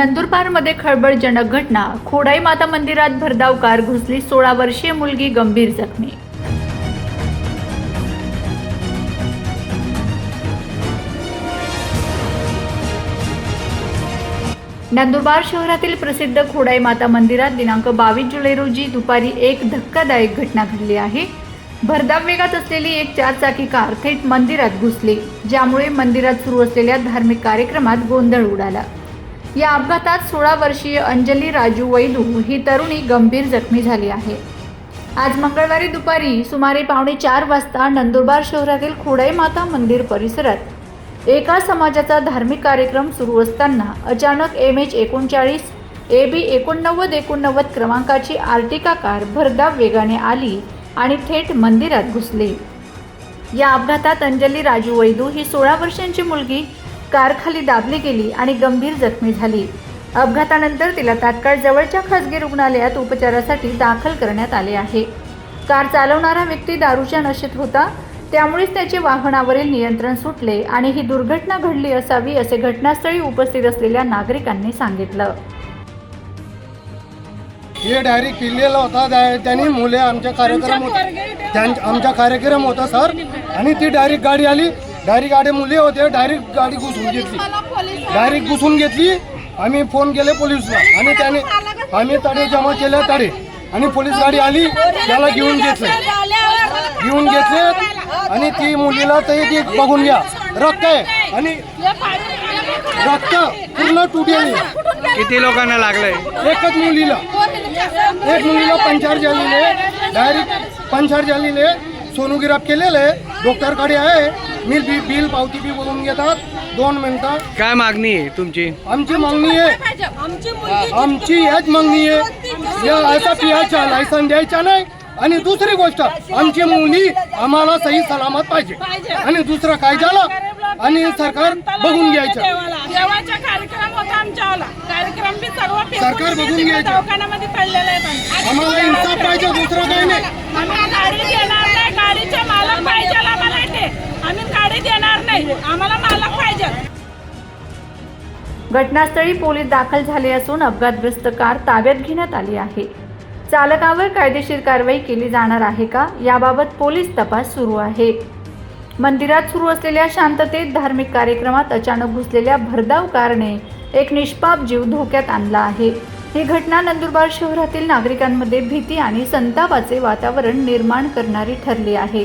नंदुरबारमध्ये खळबळजनक घटना. खोडाई माता मंदिरात भरधाव कार घुसली सोळा वर्षीय मुलगी गंभीर जखमी. नंदुरबार शहरातील प्रसिद्ध खोडाई माता मंदिरात दिनांक बावीस जुलै रोजी दुपारी एक धक्कादायक घटना घडली आहे. भरधाव वेगात असलेली एक चारचाकी कार थेट मंदिरात घुसली ज्यामुळे मंदिरात सुरू असलेल्या धार्मिक कार्यक्रमात गोंधळ उडाला. या अपघातात सोळा वर्षीय अंजली राजू वैलू ही तरुणी गंभीर जखमी झाली आहे. आज मंगळवारी दुपारी सुमारे पावणे चार वाजता नंदुरबार शहरातील खोडाई माता मंदिर परिसरात एका समाजाचा धार्मिक कार्यक्रम सुरू असताना अचानक एम एच एकोणचाळीस ए बी एकोणनव्वद एकोणनव्वद क्रमांकाची आर्टिका कार भरधाव वेगाने आली आणि थेट मंदिरात घुसली. या अपघातात अंजली राजू वैदू ही सोळा वर्षांची मुलगी कारखाली दाबली गेली आणि गंभीर जखमी झाली. अपघातानंतर तिला तात्काळ जवळच्या खासगी रुग्णालयात उपचारासाठी दाखल करण्यात आले आहे. कार चालवणारा व्यक्ती दारूच्या नशेत होता त्यामुळेच त्याचे वाहनावरील नियंत्रण सुटले आणि ही दुर्घटना घडली असावी असे घटनास्थळी उपस्थित असलेल्या नागरिकांनी सांगितलं. हे डायरेक्ट पिल्लेला होता त्या- त्यांनी मुले आमच्या कार्यक्रम आमचा कार्यक्रम होता सर. आणि ती डायरेक्ट गाडी आली. डायरेक्ट गाडी मुले होते डायरेक्ट गाडी घुसून घेतली. डायरेक्ट घुसून घेतली आम्ही फोन केले पोलिसला. आणि त्याने आम्ही तडे जमा केले तडे. आणि पोलीस गाडी आली त्याला घेऊन घेतले. घेऊन घेतले. आणि ती मुलीला ते ती बघून घ्या. रक्त आहे. आणि रक्त पूर्ण तुटेली. किती लोकांना लागलंय? एकच मुलीला. एक मुलीला पंचार झालेले डायरेक्ट पंचार झालेले सोनोग्राफ केलेले डॉक्टरकडे आहे. मी बी बिल पावती बी बोलून घेतात. दोन मिनिटं. काय मागणी आहे तुमची? आमची मागणी आहे. आमची मुलगी आमची हेच मागणी आहे. या असा पियाचा लायसन द्यायचा नाही. आणि दुसरी गोष्ट आमची मुली आम्हाला सही सलामत पाहिजे. आणि दुसरं काय झालं? आणि सरकार बघून घ्यायचं. देवाला. देवाचा कार्यक्रम होता आमच्यावाला. कार्यक्रम बी सर्व पेपून सरकार बघून घ्यायचं. दवाखान्यामध्ये पडलेले. आम्हाला इन्साफ पाहिजे घटनास्थळी पोलीस दाखल झाले असून अपघातग्रस्त कार ताब्यात घेण्यात आली आहे. चालकावर कायदेशीर कारवाई केली जाणार आहे का? याबाबत पोलीस तपास सुरू आहे. मंदिरात सुरू असलेल्या शांततेत धार्मिक कार्यक्रमात अचानक घुसलेल्या भरधाव कारने एक निष्पाप जीव धोक्यात आणला आहे. ही घटना नंदुरबार शहरातील नागरिकांमध्ये भीती आणि संतापाचे वातावरण निर्माण करणारी ठरली आहे.